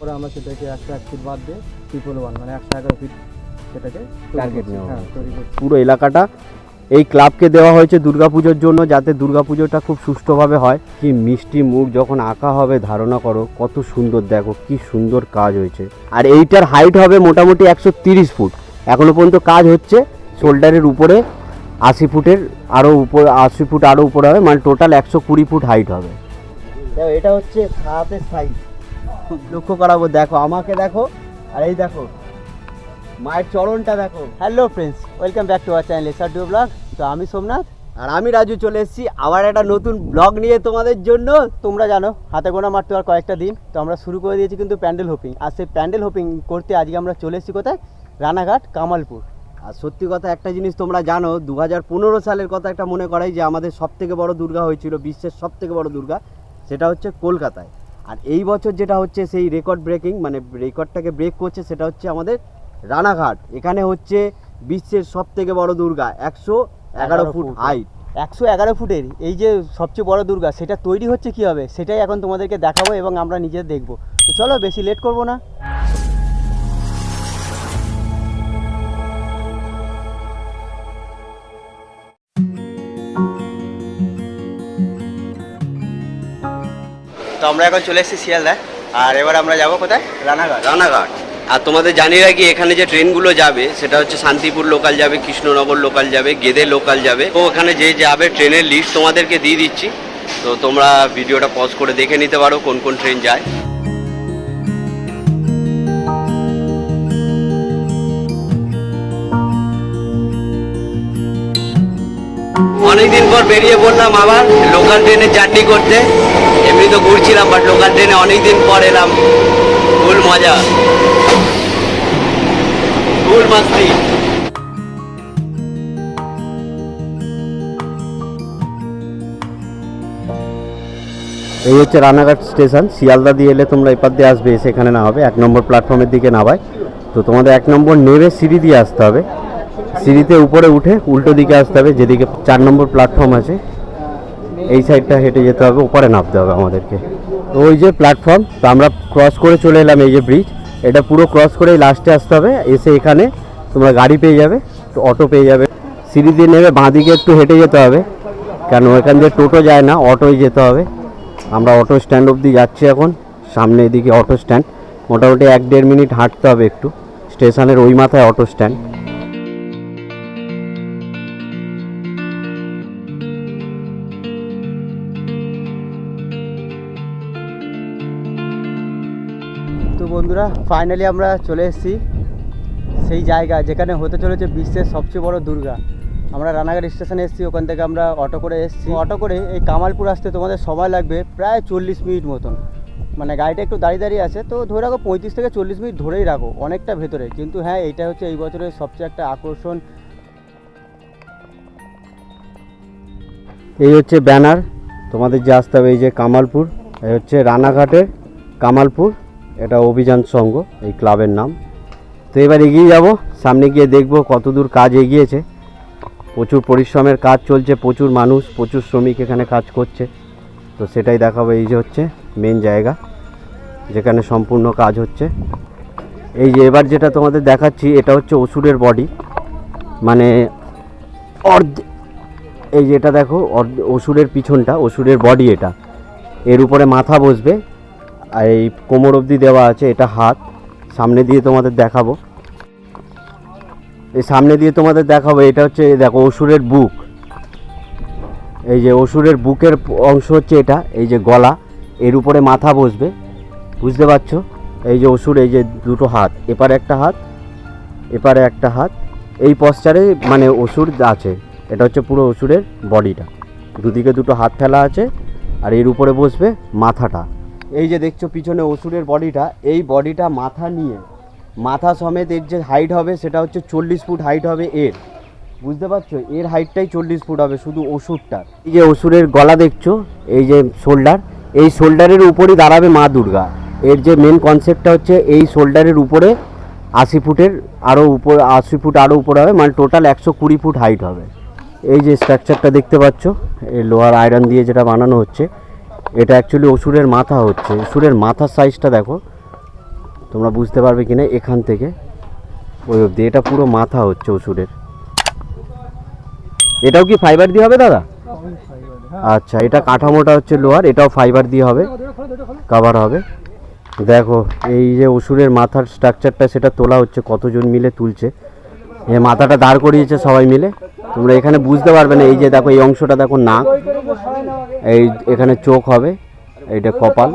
পরে আমরা সেটাকে একশো এক ফিট বাদ দিয়ে ট্রিপল ওয়ান মানে একশো এগারো ফিট সেটাকে নেওয়া হ্যাঁ তৈরি করছি। পুরো এলাকাটা। এই ক্লাবকে দেওয়া হয়েছে দুর্গাপুজোর জন্য যাতে দুর্গাপুজোটা খুব সুষ্ঠুভাবে হয়। কি মিষ্টি মুখ যখন আঁকা হবে ধারণা করো কত সুন্দর দেখো কি সুন্দর কাজ হয়েছে। আর এইটার হাইট হবে মোটামুটি একশো তিরিশ ফুট। এখনও পর্যন্ত কাজ হচ্ছে শোল্ডারের উপরে আশি ফুটের আরও উপর আশি ফুট আরও উপরে হবে মানে টোটাল একশো কুড়ি ফুট হাইট হবে। এটা হচ্ছে ছাদের সাইজ লক্ষ্য করাবো, দেখো, আমাকে দেখো, আর এই দেখো, মায়ের চরণটা দেখো। Hello friends welcome back to our channel SR deo blog তো আমি সোমনাথ, আর আমি রাজু, চলে এসেছি আবার একটা নতুন ব্লগ নিয়ে তোমাদের জন্য। তোমরা জানো, হাতে গোনা মারতে আর কয়েকটা দিন, তো আমরা শুরু করে দিয়েছি কিন্তু প্যান্ডেল হোপিং আর সেই প্যান্ডেল হোপিং করতে আজকে আমরা চলে এসেছি কোথায়? রানাঘাট, কামালপুর। আর সত্যি কথা, একটা জিনিস তোমরা জানো দু সালের কথা একটা মনে করাই যে আমাদের সব থেকে বড় দুর্গা হয়েছিল, বিশ্বের সব থেকে বড় দুর্গা, সেটা হচ্ছে কলকাতায়। আর এই বছর যেটা হচ্ছে সেই রেকর্ড ব্রেকিং মানে রেকর্ডটাকে ব্রেক করছে সেটা হচ্ছে আমাদের রানাঘাট। এখানে হচ্ছে বিশ্বের সব থেকে বড় দুর্গা একশো এগারো ফুট। হাইট একশো এগারো ফুটের এই যে সবচেয়ে বড় দুর্গা সেটা তৈরি হচ্ছে কি হবে সেটাই এখন তোমাদেরকে দেখাবো এবং আমরা নিজে দেখব। তো চলো বেশি লেট করব না। আমরা এখন চলে এসেছি শিয়ালদায় আর এবার আমরা যাব কোথায়? রানাঘাট। রানাঘাট। আর তোমাদের জানিয়ে রাখি, এখানে যে ট্রেনগুলো যাবে, সেটা হচ্ছে শান্তিপুর লোকাল যাবে, কৃষ্ণনগর লোকাল যাবে, গেদে লোকাল যাবে। তো ওখানে যে যাবে ট্রেনের লিস্ট তোমাদেরকে দিয়ে দিচ্ছি। তো তোমরা ভিডিওটা পজ করে দেখে নিতে পারো কোন কোন ট্রেন যায়। অনেকদিন পর বেরিয়ে পড়লাম আবার লোকাল ট্রেনে জার্নি করতে। এমনি তো ঘুরছিলাম বাট লোকাল ট্রেনে অনেকদিন পর এলাম। ফুল মজা। ফুল মাস্তি। এই হচ্ছে রানাঘাট স্টেশন। শিয়ালদা দিয়ে এলে তোমরা এপার দিয়ে আসবে সেখানে না হবে এক নম্বর প্ল্যাটফর্মের দিকে নামায়। তো তোমাদের এক নম্বর নেমে সিঁড়ি দিয়ে আসতে হবে। সিঁড়িতে উপরে উঠে উল্টো দিকে আসতে হবে, যেদিকে চার নম্বর প্ল্যাটফর্ম আছে। এই সাইডটা হেঁটে যেতে হবে উপরে নামতে হবে আমাদেরকে। তো ওই যে প্ল্যাটফর্ম তো আমরা ক্রস করে চলে এলাম এই যে ব্রিজ এটা পুরো ক্রস করে লাস্টে আসতে হবে, এসে এখানে তোমরা গাড়ি পেয়ে যাবে তো অটো পেয়ে যাবে। সিঁড়ি দিয়ে নেমে বাঁদিকে একটু হেঁটে যেতে হবে, কেন এখান দিয়ে টোটো যায় না অটোয় যেতে হবে। আমরা অটো স্ট্যান্ড অবধি যাচ্ছি এখন, সামনে এদিকে অটো স্ট্যান্ড মোটামুটি এক দেড় মিনিট হাঁটতে হবে একটু, স্টেশনের ওই মাথায় অটো স্ট্যান্ড বন্ধুরা ফাইনালি আমরা চলে এসেছি সেই জায়গা যেখানে হতে চলেছে বিশ্বের সবচেয়ে বড় দুর্গা। আমরা রানাঘাট স্টেশনে এসেছি, ওখান থেকে আমরা অটো করে এসেছি। অটো করে এই কামালপুর আসতে তোমাদের সময় লাগবে প্রায় চল্লিশ মিনিট মতন। মানে গাড়িটা একটু দাঁড়িয়ে দাঁড়িয়ে আছে, তো ধরে রাখো পঁয়ত্রিশ থেকে চল্লিশ মিনিট ধরেই রাখো, অনেকটা ভেতরে। কিন্তু হ্যাঁ এইটা হচ্ছে এই বছরের সবচেয়ে একটা আকর্ষণ। এই হচ্ছে ব্যানার, তোমাদের যে আসতে হবে, এই যে কামালপুর, এই হচ্ছে রানাঘাটের কামালপুর। এটা অভিযান সংঘ এই ক্লাবের নাম। তো এবার এগিয়ে যাব, সামনে গিয়ে দেখব কতদূর কাজ এগিয়েছে। প্রচুর পরিশ্রমের কাজ চলছে, প্রচুর মানুষ, প্রচুর শ্রমিক এখানে কাজ করছে। তো সেটাই দেখাবো, এই যে হচ্ছে মেন জায়গা, যেখানে সম্পূর্ণ কাজ হচ্ছে। এই যে এবার যেটা তোমাদের দেখাচ্ছি, এটা হচ্ছে ওষুধের বডি মানে অর্ধ, এই যে এটা দেখো, অর্ধ- অসুরের পিছনটা, অসুরের বডি এটা। এর উপরে মাথা বসবে এই কোমর অবধি দেওয়া আছে, এটা হাত। সামনে দিয়ে তোমাদের দেখাবো। এই সামনে দিয়ে তোমাদের দেখাবো, এটা হচ্ছে দেখো, অসুরের বুক। এই যে অসুরের বুকের অংশ হচ্ছে এটা, এই যে গলা, এর উপরে মাথা বসবে। বুঝতে পারছ? এই যে অসুর, এই যে দুটো হাত, এপারে একটা হাত, এপারে একটা হাত। এই পশ্চারে মানে অসুর আছে, এটা হচ্ছে পুরো অসুরের বডিটা দুদিকে দুটো হাত ফেলা আছে, আর এর উপরে বসবে মাথাটা। এই যে দেখছ পিছনে অসুরের বডিটা, এই বডিটা মাথা নিয়ে, মাথা সমেত এর যে হাইট হবে সেটা হচ্ছে চল্লিশ ফুট হাইট হবে এর। বুঝতে পারছ? এর হাইটটাই চল্লিশ ফুট হবে শুধু অসুরটার। এই যে অসুরের গলা দেখছ, এই যে শোল্ডার এই শোল্ডারের উপরই দাঁড়াবে মা দুর্গা। এর যে মেন কনসেপ্টটা হচ্ছে এই শোল্ডারের উপরে আশি ফুটের আরও উপর, আশি ফুট আরও উপরে হবে মানে টোটাল একশো কুড়ি ফুট হাইট হবে। এই যে স্ট্রাকচারটা দেখতে পাচ্ছ, এই লোহার আয়রন দিয়ে যেটা বানানো হচ্ছে এটা অ্যাকচুয়ালি অসুরের মাথা হচ্ছে। অসুরের মাথার সাইজটা দেখো। তোমরা বুঝতে পারবে কি না এখান থেকে। ওই অবধি, এটা পুরো মাথা হচ্ছে ওষুধের এটাও কি ফাইবার দিয়ে হবে দাদা? আচ্ছা এটা কাঠামোটা হচ্ছে লোহার, এটাও ফাইবার দিয়ে হবে। কাভার হবে। দেখো, এই যে ওষুধের মাথার স্ট্রাকচারটা সেটা তোলা হচ্ছে কতজন মিলে তুলছে। মাথাটা দাঁড় করিয়েছে সবাই মিলে। তোমরা এখানে বুঝতে পারবে না, এই যে দেখো, এই অংশটা দেখো, নাক। এই এখানে চোখ হবে, এইটা কপাল।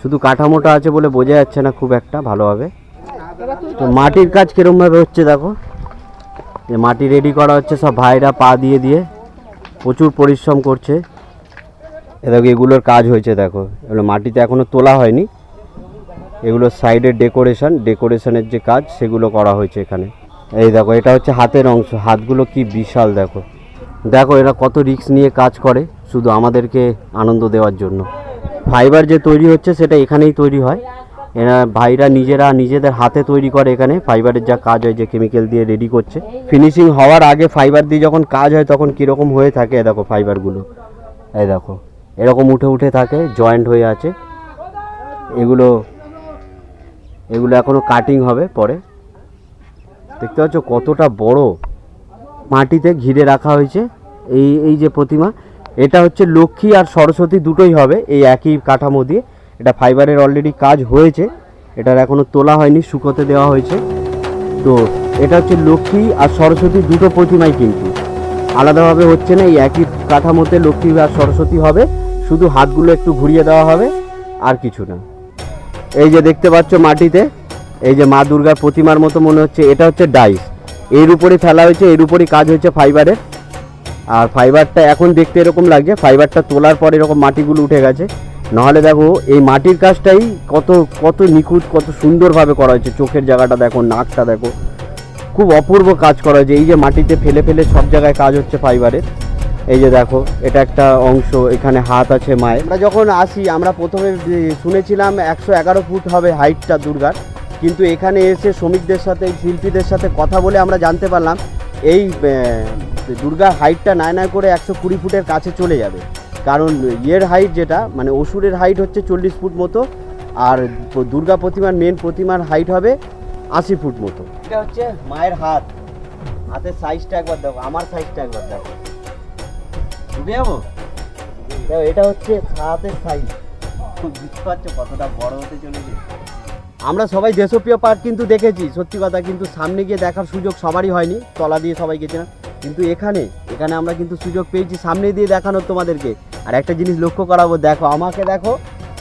শুধু কাঠামোটা আছে বলে বোঝা যাচ্ছে না খুব একটা ভালোভাবে। তো মাটির কাজ কিরমভাবে হচ্ছে দেখো। যে মাটি রেডি করা হচ্ছে, সব ভাইরা পা দিয়ে দিয়ে। প্রচুর পরিশ্রম করছে। দেখো, এগুলোর কাজ হয়েছে দেখো। এগুলো মাটিতে এখনও তোলা হয়নি। এগুলো সাইডের ডেকোরেশন ডেকোরেশনের যে কাজ, সেগুলো করা হয়েছে এখানে। এই দেখো, এটা হচ্ছে হাতের অংশ। হাতগুলো কি বিশাল, দেখো। দেখো, এরা কত রিস্ক নিয়ে কাজ করে শুধু আমাদেরকে আনন্দ দেওয়ার জন্য। ফাইবার যে তৈরি হচ্ছে, সেটা এখানেই তৈরি হয়। এরা ভাইরা নিজেরা নিজেদের হাতে তৈরি করে এখানে। ফাইবারের যা কাজ হয়, যে কেমিক্যাল দিয়ে রেডি করছে। ফিনিশিং হওয়ার আগে ফাইবার দিয়ে যখন কাজ হয়, তখন কীরকম হয়ে থাকে এ দেখো ফাইবারগুলো এই দেখো, এরকম উঠে উঠে থাকে জয়েন্ট হয়ে আছে। এগুলো এগুলো এখনও কাটিং হবে পরে। দেখতে পাচ্ছ কতটা বড় মাটিতে ঘিরে রাখা হয়েছে। এই এই যে প্রতিমা, এটা হচ্ছে লক্ষ্মী আর সরস্বতী দুটোই হবে এই একই কাঠামো দিয়ে। এটা ফাইবারের অলরেডি কাজ হয়েছে, এটার এখনও তোলা হয়নি, শুকোতে দেওয়া হয়েছে। তো এটা হচ্ছে লক্ষ্মী আর সরস্বতী দুটো প্রতিমাই কিন্তু। আলাদাভাবে হচ্ছে না, এই একই কাঠামোতে লক্ষ্মী আর সরস্বতী হবে, শুধু হাতগুলো একটু ঘুরিয়ে দেওয়া হবে, আর কিছু না। এই যে দেখতে পাচ্ছ মাটিতে এই যে মা দুর্গার প্রতিমার মতো মনে হচ্ছে, এটা হচ্ছে ডাইস। এর উপরে ফেলা হয়েছে, এর উপরই কাজ হয়েছে ফাইবারের। আর ফাইবারটা এখন দেখতে এরকম লাগছে, ফাইবারটা তোলার পর এরকম মাটিগুলো উঠে গেছে। নাহলে দেখো, এই মাটির কাজটাই কত কত নিখুঁত, কত সুন্দরভাবে করা হয়েছে। চোখের জায়গাটা দেখো, নাকটা দেখো। খুব অপূর্ব কাজ করা হয়েছে। এই যে মাটিতে ফেলে ফেলে সব জায়গায় কাজ হচ্ছে ফাইবারের। এই যে দেখো, এটা একটা অংশ, এখানে হাত আছে মায়ের। আমরা যখন আসি, আমরা প্রথমে শুনেছিলাম একশো এগারো ফুট হবে হাইটটা দুর্গার। কিন্তু এখানে এসে শ্রমিকদের সাথে শিল্পীদের সাথে কথা বলে আমরা জানতে পারলাম এই আহ, দুর্গার হাইটটা নয় নয় করে একশো কুড়ি ফুটের কাছে চলে যাবে। কারণ ইয়ের হাইট যেটা মানে অসুরের হাইট হচ্ছে চল্লিশ ফুট মতো আর দুর্গা প্রতিমার মেন প্রতিমার হাইট হবে আশি ফুট মতো। এটা হচ্ছে মায়ের হাত। হাতের সাইজটা একবার দেখো আমার সাইজটা একবার দেখো। যাব এটা হচ্ছে হাতের সাইজ বুঝতে পারছ কতটা বড় হতে চলেছে? আমরা সবাই দেশপ্রিয় পার্ক কিন্তু দেখেছি, সত্যি কথা কিন্তু সামনে গিয়ে দেখার সুযোগ সবারই হয়নি, তলা দিয়ে সবাই গেছিলাম। কিন্তু এখানে এখানে আমরা কিন্তু সুযোগ পেয়েছি সামনে দিয়ে দেখানোর তোমাদেরকে। আর একটা জিনিস লক্ষ্য করাবো, দেখো, আমাকে দেখো,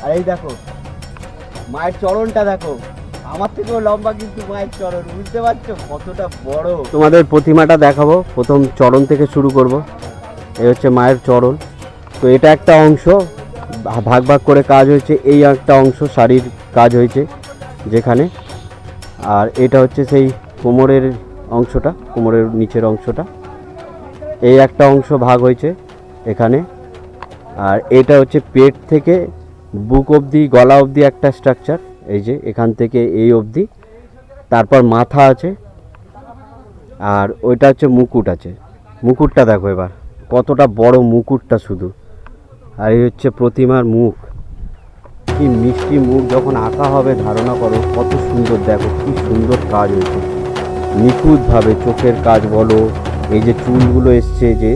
আর এই দেখো, মায়ের চরণটা দেখো। আমার থেকেও লম্বা কিন্তু মায়ের চরণ, বুঝতে পারছ? কতটা বড়। তোমাদের প্রতিমাটা দেখাবো, প্রথম চরণ থেকে শুরু করব। এই হচ্ছে মায়ের চরণ। তো এটা একটা অংশ ভাগ ভাগ করে কাজ হয়েছে, এই একটা অংশ, শাড়ির কাজ হয়েছে। যেখানে। আর এটা হচ্ছে সেই কোমরের অংশটা, কোমরের নিচের অংশটা। এই একটা অংশ ভাগ হয়েছে এখানে। আর এটা হচ্ছে পেট থেকে বুক অবধি, গলা অবধি একটা স্ট্রাকচার, এই যে এখান থেকে এই অবধি। তারপর মাথা আছে, আর ওইটা হচ্ছে মুকুট আছে। মুকুটটা দেখো এবার, কতটা বড় মুকুটটা শুধু। আর এই হচ্ছে প্রতিমার মুখ। কি মিষ্টি মুখ যখন আঁকা হবে ধারণা করো, কত সুন্দর, দেখো কি সুন্দর কাজ হয়েছে। নিখুঁতভাবে চোখের কাজ বলো, এই যে চুলগুলো এসছে যে,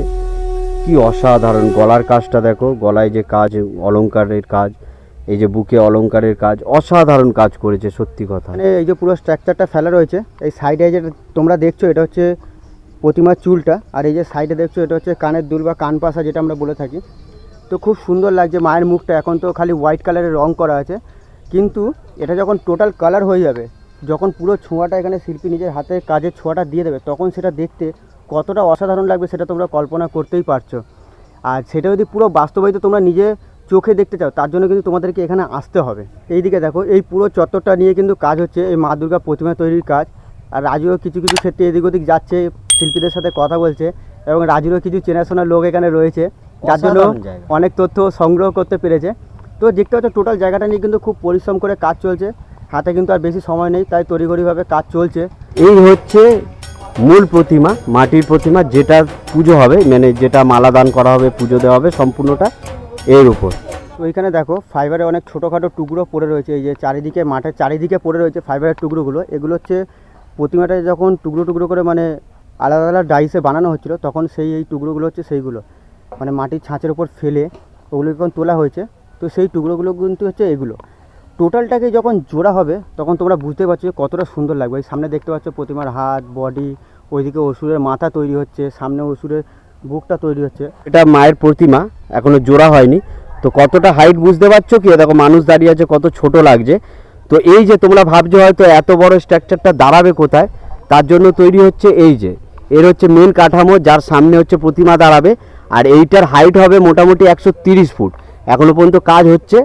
কি অসাধারণ, গলার কাজটা দেখো, গলায় যে কাজ অলংকারের কাজ, এই যে বুকে অলংকারের কাজ, অসাধারণ কাজ করেছে, সত্যি কথা। মানে এই যে পুরো স্ট্রাকচারটা ফেলা রয়েছে, এই সাইডে যেটা তোমরা দেখছ, এটা হচ্ছে প্রতিমার চুলটা, আর এই যে সাইডে দেখছ, এটা হচ্ছে কানের দুল বা কান পাশা, যেটা আমরা বলে থাকি। তো খুব সুন্দর লাগছে মায়ের মুখটা। এখন তো খালি হোয়াইট কালারের রং করা আছে। কিন্তু এটা যখন টোটাল কালার হয়ে যাবে, যখন পুরো ছোঁয়াটা এখানে শিল্পী নিজের হাতে কাজের ছোঁয়াটা দিয়ে দেবে, তখন সেটা দেখতে কতটা অসাধারণ লাগবে সেটা তোমরা কল্পনা করতেই পারছ। আর সেটা যদি পুরো বাস্তবায়িত তোমরা নিজে চোখে দেখতে চাও, তার জন্য কিন্তু তোমাদেরকে এখানে আসতে হবে। এইদিকে দেখো, এই পুরো চত্বরটা নিয়ে কিন্তু কাজ হচ্ছে, এই মা দুর্গা প্রতিমা তৈরির কাজ। আর রাজুও কিছু কিছু ক্ষেত্রে এদিক ওদিক যাচ্ছে, শিল্পীদের সাথে কথা বলছে, এবং রাজুরও কিছু চেনাশোনা লোক এখানে রয়েছে। যার জন্য অনেক তথ্য সংগ্রহ করতে পেরেছে। তো দেখতে হচ্ছে টোটাল জায়গাটা নিয়ে কিন্তু খুব পরিশ্রম করে কাজ চলছে। হাতে কিন্তু আর বেশি সময় নেই তাই তড়িঘড়িভাবে কাজ চলছে। এই হচ্ছে মূল প্রতিমা মাটির প্রতিমা যেটা পুজো হবে মানে যেটা মালা দান করা হবে পুজো দেওয়া হবে সম্পূর্ণটা এর উপর। তো ওইখানে দেখো ফাইবারের অনেক ছোটোখাটো টুকরো পড়ে রয়েছে এই যে চারিদিকে মাঠের চারিদিকে পড়ে রয়েছে ফাইবারের টুকরোগুলো। এগুলো হচ্ছে প্রতিমাটা যখন টুকরো টুকরো করে মানে আলাদা আলাদা ডাইসে বানানো হচ্ছিল তখন সেই এই টুকরোগুলো হচ্ছে সেইগুলো। মানে মাটির ছাঁচের ওপর ফেলে ওগুলো যখন তোলা হয়েছে, তো সেই টুকরোগুলো কিন্তু হচ্ছে এগুলো। টোটালটাকে যখন জোড়া হবে, তখন তোমরা বুঝতে পারছ যে কতটা সুন্দর লাগবে। এই সামনে দেখতে পাচ্ছ প্রতিমার হাত বডি ওইদিকে অসুরের মাথা তৈরি হচ্ছে, সামনে অসুরের বুকটা তৈরি হচ্ছে। এটা মায়ের প্রতিমা, এখনও জোড়া হয়নি। তো কতটা হাইট বুঝতে পারছ কি? দেখো, মানুষ দাঁড়িয়ে আছে, কত ছোট লাগছে। তো এই যে তোমরা ভাবছ হয়তো এত বড় স্ট্রাকচারটা দাঁড়াবে কোথায়? তার জন্য তৈরি হচ্ছে এই যে, এর হচ্ছে মেন কাঠামো, যার সামনে হচ্ছে প্রতিমা দাঁড়াবে। আর এইটার হাইট হবে মোটামুটি একশো ফুট। এখনও পর্যন্ত কাজ হচ্ছে,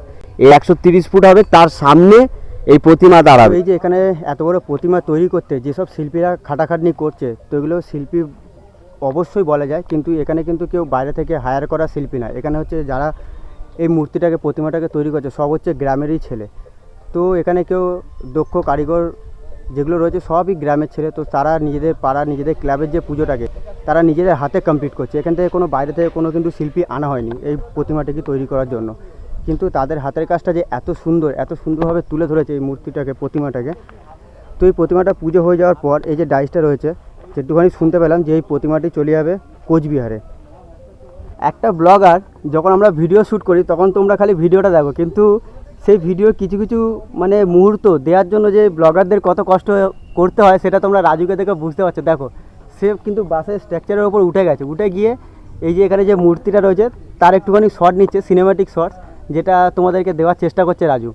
এই একশো ফুট হবে, তার সামনে এই প্রতিমা দাঁড়াবে। এই যে এখানে এত বড় প্রতিমা তৈরি করতে, যেসব শিল্পীরা খাটাখাটনি করছে, তো এগুলো শিল্পী অবশ্যই বলা যায়, কিন্তু এখানে কিন্তু কেউ বাইরে থেকে হায়ার করা শিল্পী না। এখানে হচ্ছে যারা এই মূর্তিটাকে, প্রতিমাটাকে তৈরি করছে, সব হচ্ছে গ্রামেরই ছেলে। তো এখানে কেউ দক্ষ কারিগর যেগুলো রয়েছে সবই গ্রামের ছেলে, তো তারা নিজেদের পাড়া, নিজেদের ক্লাবের যে পুজোটাকে তারা নিজেদের হাতে কমপ্লিট করছে। এখান থেকে কোনো বাইরে থেকে কোনো কিন্তু শিল্পী আনা হয়নি এই প্রতিমাটিকে তৈরি করার জন্য। কিন্তু তাদের হাতের কাজটা যে এত সুন্দর, এত সুন্দরভাবে তুলে ধরেছে এই মূর্তিটাকে, প্রতিমাটাকে। তো এই প্রতিমাটা পুজো হয়ে যাওয়ার পর এই যে ডাইসটা রয়েছে যেটুখানি শুনতে পেলাম যে এই প্রতিমাটি চলে যাবে কোচবিহারে। একটা ব্লগার যখন আমরা ভিডিও শ্যুট করি, তখন তোমরা খালি ভিডিওটা দেখো, কিন্তু সেই ভিডিও কিছু কিছু মানে মুহূর্ত দেওয়ার জন্য যে ব্লগারদের কত কষ্ট করতে হয় সেটা তোমরা রাজুকে দেখে বুঝতে পারছ। দেখো সে কিন্তু বাসের স্ট্রাকচারের ওপর উঠে গেছে। উঠে গিয়ে এই যে এখানে যে মূর্তিটা রয়েছে তার একটুখানি শট নিচ্ছে সিনেমাটিক শর্টস যেটা তোমাদেরকে দেওয়ার চেষ্টা করছে রাজু।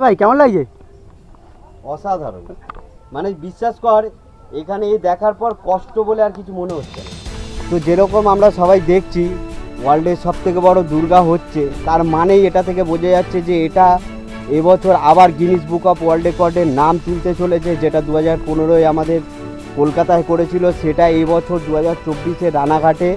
ভাই কেমন লাগছে? অসাধারণ। মানে বিশ্বাস কর এখানে এই দেখার পর কষ্ট বলে আর কিছু মনে হচ্ছে তো যেরকম আমরা সবাই দেখছি ওয়ার্ল্ডের সব থেকে বড় দুর্গা হচ্ছে। তার মানেই এটা থেকে বোঝা যাচ্ছে যে এটা এবছর আবার গিনিস বুক অফ ওয়ার্ল্ড রেকর্ডের নাম তুলতে চলেছে, যেটা দু হাজার পনেরোয় আমাদের কলকাতায় করেছিল। সেটা এবছর দু হাজার চব্বিশে রানাঘাটে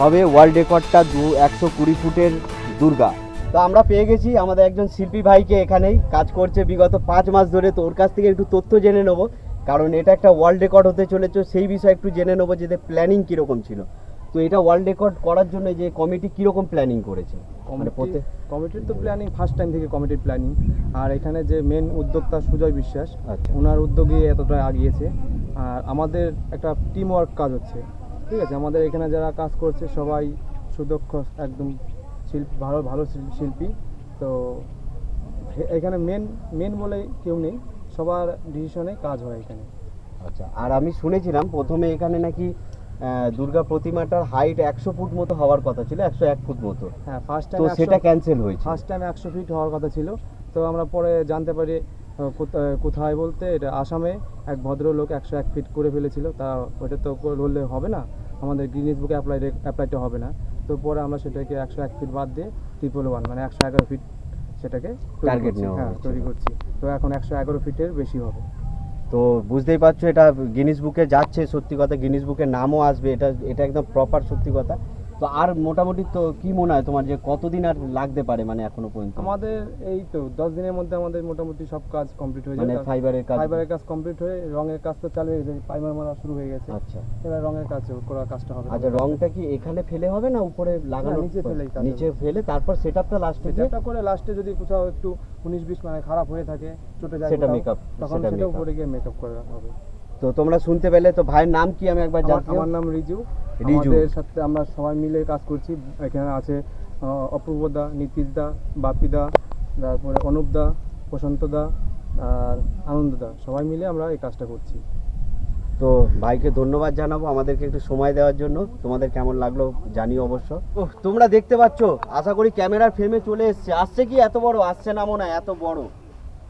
হবে ওয়ার্ল্ড রেকর্ডটা দু, একশো কুড়ি ফুটের দুর্গা। তো আমরা পেয়ে গেছি আমাদের একজন শিল্পী ভাইকে এখানেই। কাজ করছে বিগত পাঁচ মাস ধরে। তো ওর কাছ থেকে একটু তথ্য জেনে নেব। কারণ এটা একটা ওয়ার্ল্ড রেকর্ড হতে চলেছে। সেই বিষয়ে একটু জেনে নেব যে প্ল্যানিং কীরকম ছিল। তো এটা ওয়ার্ল্ড রেকর্ড করার জন্য যে কমিটি কীরকম প্ল্যানিং করেছে? মানে প্রত্যেক কমিটির তো প্ল্যানিং ফার্স্ট টাইম থেকে কমিটির প্ল্যানিং আর এখানে যে মেন উদ্যোক্তা সুজয় বিশ্বাস আচ্ছা। ওনার উদ্যোগে এতটা আগিয়েছে। আর আমাদের একটা টিম ওয়ার্ক কাজ হচ্ছে। ঠিক আছে? আমাদের এখানে যারা কাজ করছে সবাই সুদক্ষ একদম শিল্পী ভালো ভালো শিল- শিল্পী। তো এখানে মেন মেন বলে কেউ নেই। সবার ডিসিশনে কাজ হয় এখানে। আচ্ছা আর আমি শুনেছিলাম প্রথমে এখানে নাকি দুর্গা প্রতিমাটার হাইট একশো ফুট মতো হওয়ার কথা ছিল একশো এক ফুট মতো। হ্যাঁ ফার্স্ট টাইম সেটা ক্যান্সেল হয়েছে। ফার্স্ট টাইম একশো ফিট হওয়ার কথা ছিল। তো আমরা পরে জানতে পারি কোথায় বলতে এটা আসামে এক ভদ্রলোক একশো এক ফিট করে ফেলেছিল। তা ওটা তো করলে হবে না। আমাদের গ্রিনিজ বুকে অ্যাপ্লাই অ্যাপ্লাইটা হবে না। তো পরে আমরা সেটাকে একশো এক ফিট বাদ দিয়ে ট্রিপল ওয়ান মানে একশো এগারো ফিট সেটাকে তৈরি করছি। হ্যাঁ তৈরি করছি। তো এখন একশো এগারো ফিটের বেশি হবে। তো বুঝতেই পারছ এটা গিনিস বুকে যাচ্ছে, সত্যি কথা গিনিস বুকে নামও আসবে, এটা এটা একদম প্রপার সত্যি কথা। তো আর মোটামুটি তো কি মনে হয় তোমার যে কতদিন আর লাগতে পারে মানে এখনও পর্যন্ত? আমাদের এই তো দশ দিনের মধ্যে আমাদের মোটামুটি সব কাজ কমপ্লিট হয়ে মানে যাবে ফাইবারের কাজ। ফাইবারের কাজ কমপ্লিট হয়ে রঙের কাজ তো চালু হয়ে গেছে পাইমার মারা শুরু হয়ে গেছে। আচ্ছা। এবার রঙের কাজ করা কাজটা হবে। আচ্ছা রংটা কি এখানে ফেলে হবে না উপরে লাগানো? নিচে কাজ নিচে ফেলে তারপর সেটআপটা লাস্টে দিয়ে? সেটা করে লাস্টে যদি কোথাও একটু উনিশ বিশ মানে খারাপ হয়ে থাকে চটে যায় সেটা makeup, তখন সেটা উপরে গিয়ে মেকআপ করা হবে। তো তোমরা শুনতে পেলে তো ভাইয়ের নাম কি আমি একবার জানতে আমার নাম রিজু। আমাদের সাথে আমরা সবাই মিলে কাজ করছি। এখানে আছে অপূর্বদা নীতিশদা বাপিদা তারপরে অনুপদা প্রশান্তদা আর আনন্দদা। সবাই মিলে আমরা এই কাজটা করছি। তো ভাইকে ধন্যবাদ জানাব আমাদেরকে একটু সময় দেওয়ার জন্য। তোমাদের কেমন লাগল জানিও অবশ্য। ও তোমরা দেখতে পাচ্ছ আশা করি ক্যামেরার ফ্রেমে চলে এসছে। আসছে কি এত বড়? আসছে না মনে হয় এত বড়।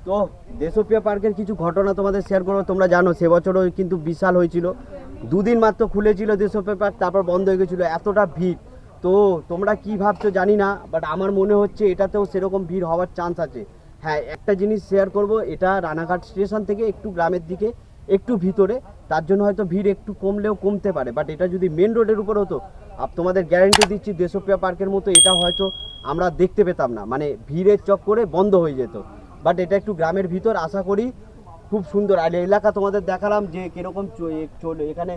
তো দেশপ্রিয় পার্কের কিছু ঘটনা তোমাদের শেয়ার করব, তোমরা জানো সে বছরও কিন্তু বিশাল হয়েছিল। দুদিন মাত্র খুলেছিল দেশপ্রিয় পার্ক, তারপর বন্ধ হয়ে গেছিল, এতটা ভিড়। তো তোমরা কি ভাবছ জানি না বাট আমার মনে হচ্ছে এটাতেও সেরকম ভিড় হওয়ার চান্স আছে। হ্যাঁ একটা জিনিস শেয়ার করব, এটা রানাঘাট স্টেশন থেকে একটু গ্রামের দিকে, একটু ভিতরে। তার জন্য হয়তো ভিড় একটু কমলেও কমতে পারে বাট এটা যদি মেন রোডের উপর হতো, আপ তোমাদের গ্যারেন্টি দিচ্ছি দেশপ্রিয়া পার্কের মতো এটা হয়তো আমরা দেখতে পেতাম না। মানে ভিড়ের চক্করে বন্ধ হয়ে যেত। বাট এটা একটু গ্রামের ভিতর, আশা করি খুব সুন্দর। আর এলাকা তোমাদের দেখালাম যে কীরকম চলে। এখানে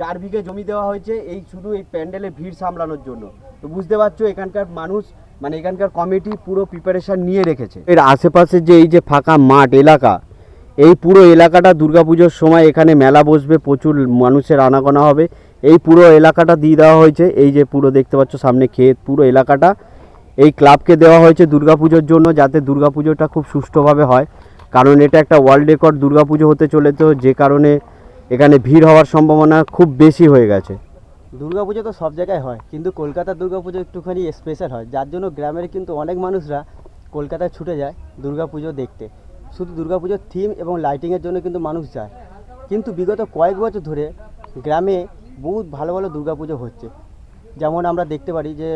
চার বিঘে জমি দেওয়া হয়েছে, এই শুধু এই প্যান্ডেলে ভিড় সামলানোর জন্য। তো বুঝতে পারছ, এখানকার মানুষ মানে এখানকার কমিটি পুরো প্রিপারেশন নিয়ে রেখেছে। এর আশেপাশে যে এই যে ফাঁকা মাঠ এলাকা, এই পুরো এলাকাটা দুর্গাপুজোর সময় এখানে মেলা বসবে, প্রচুর মানুষের আনাগোনা হবে। এই পুরো এলাকাটা দিয়ে দেওয়া হয়েছে। এই যে পুরো দেখতে পাচ্ছ, সামনে ক্ষেত, পুরো এলাকাটা। এই ক্লাবকে দেওয়া হয়েছে দুর্গাপুজোর জন্য যাতে দুর্গাপুজোটা খুব সুষ্ঠুভাবে হয়। কারণ এটা একটা ওয়ার্ল্ড রেকর্ড দুর্গাপুজো হতে চলে তো যে কারণে এখানে ভিড় হওয়ার সম্ভাবনা খুব বেশি হয়ে গেছে। দুর্গাপুজো তো সব জায়গায় হয়, কিন্তু কলকাতার দুর্গাপুজো একটুখানি স্পেশাল হয়। যার জন্য গ্রামের কিন্তু অনেক মানুষরা কলকাতায় ছুটে যায় দুর্গাপুজো দেখতে। শুধু দুর্গাপুজোর থিম এবং লাইটিংয়ের জন্য কিন্তু মানুষ যায়। কিন্তু বিগত কয়েক বছর ধরে গ্রামে বহুত ভালো ভালো দুর্গাপুজো হচ্ছে। যেমন আমরা দেখতে পারি যে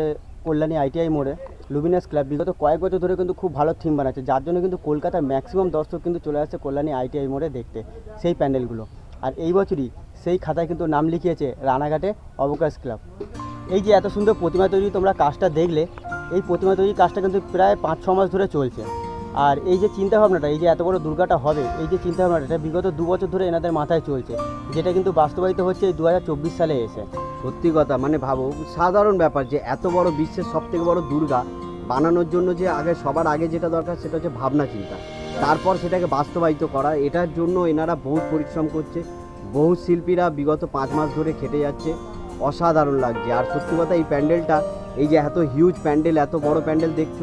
কল্যাণী আইটিআই মোড়ে লুমিনাস ক্লাব বিগত কয়েক বছর ধরে কিন্তু খুব ভালো থিম বানাচ্ছে, যার জন্য কিন্তু কলকাতার ম্যাক্সিমাম দর্শক কিন্তু চলে আসছে কল্যাণী আইটিআই মোড়ে দেখতে, সেই প্যান্ডেলগুলো। আর এই বছরই সেই খাতায় কিন্তু নাম লিখিয়েছে রানাঘাটে অবকাশ ক্লাব। এই যে এত সুন্দর প্রতিমা তৈরি তোমরা কাজটা দেখলে, এই প্রতিমা তৈরির কাজটা কিন্তু প্রায় পাঁচ ছ মাস ধরে চলছে। আর এই যে চিন্তাভাবনাটা, এই যে এত বড় দুর্গাটা হবে, এই যে চিন্তাভাবনাটা, এটা বিগত দু বছর ধরে এনাদের মাথায় চলছে, যেটা কিন্তু বাস্তবায়িত হচ্ছে এই দু সালে এসে। সত্যি কথা মানে ভাবো, সাধারণ ব্যাপার যে এত বড় বিশ্বের সব থেকে বড় দুর্গা বানানোর জন্য যে আগে সবার আগে যেটা দরকার সেটা হচ্ছে ভাবনা চিন্তা। তারপর সেটাকে বাস্তবায়িত করা, এটার জন্য এনারা বহুত পরিশ্রম করছে। বহু শিল্পীরা বিগত পাঁচ মাস ধরে খেটে যাচ্ছে। অসাধারণ লাগছে। আর সত্যি কথা, এই প্যান্ডেলটা, এই যে এত হিউজ প্যান্ডেল, এত বড় প্যান্ডেল দেখছ,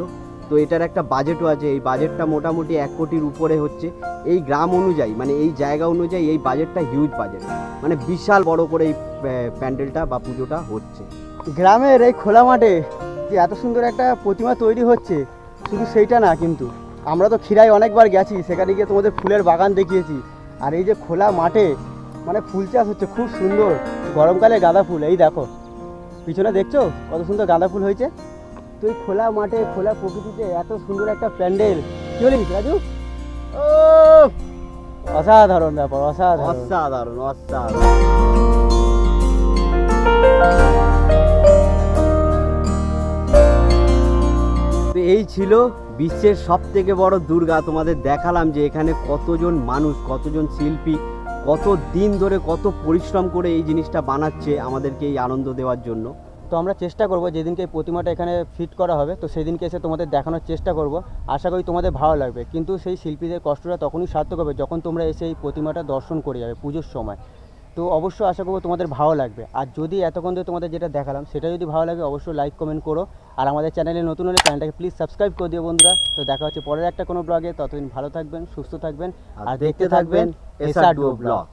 তো এটার একটা বাজেটও আছে। এই বাজেটটা মোটামুটি এক কোটির উপরে হচ্ছে। এই গ্রাম অনুযায়ী মানে এই জায়গা অনুযায়ী এই বাজেটটা হিউজ বাজেট মানে বিশাল বড় করে এই প্যান্ডেলটা বা পুজোটা হচ্ছে। গ্রামের এই খোলা মাঠে যে এত সুন্দর একটা প্রতিমা তৈরি হচ্ছে, শুধু সেইটা না কিন্তু। আমরা তো ক্ষীরায় অনেকবার গেছি, সেখানে গিয়ে তোমাদের ফুলের বাগান দেখিয়েছি। আর এই যে খোলা মাঠে মানে ফুল চাষ হচ্ছে, খুব সুন্দর। গরমকালে গাঁদা ফুল, এই দেখো। পিছনে দেখছ কত সুন্দর গাঁদা ফুল হয়েছে? তো এই খোলা মাঠে, খোলা প্রকৃতিতে এত সুন্দর একটা প্যান্ডেল। কি বলিস রাজু? ও, অসাধারণ ব্যাপার, অসাধারণ। অসাধারণ অসাধারণ। তো এই ছিল বিশ্বের সব থেকে বড় দুর্গা। তোমাদের দেখালাম যে এখানে কতজন মানুষ, কতজন শিল্পী, কত দিন ধরে কত পরিশ্রম করে এই জিনিসটা বানাচ্ছে আমাদেরকে এই আনন্দ দেওয়ার জন্য। তো আমরা চেষ্টা করব যেদিনকে এই প্রতিমাটা এখানে ফিট করা হবে, তো সেদিনকে এসে তোমাদের দেখানোর চেষ্টা করব। আশা করি তোমাদের ভালো লাগবে। কিন্তু সেই শিল্পীদের কষ্টটা তখনই সার্থক হবে যখন তোমরা এসে এই প্রতিমাটা দর্শন করে যাবে পুজোর সময়। তো অবশ্যই আশা করব তোমাদের ভালো লাগবে। আর যদি এতক্ষণ ধরে তোমাদের যেটা দেখালাম সেটা যদি ভালো লাগে অবশ্যই লাইক কমেন্ট করো। আর আমাদের চ্যানেলে নতুন হলে চ্যানেলটাকে প্লিজ সাবস্ক্রাইব করে দিও বন্ধুরা। তো দেখা হচ্ছে পরের একটা কোনো ব্লগে ততদিন ভালো থাকবেন সুস্থ থাকবেন। আর দেখতে থাকবেন এসআর ব্লগ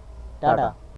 টাটা।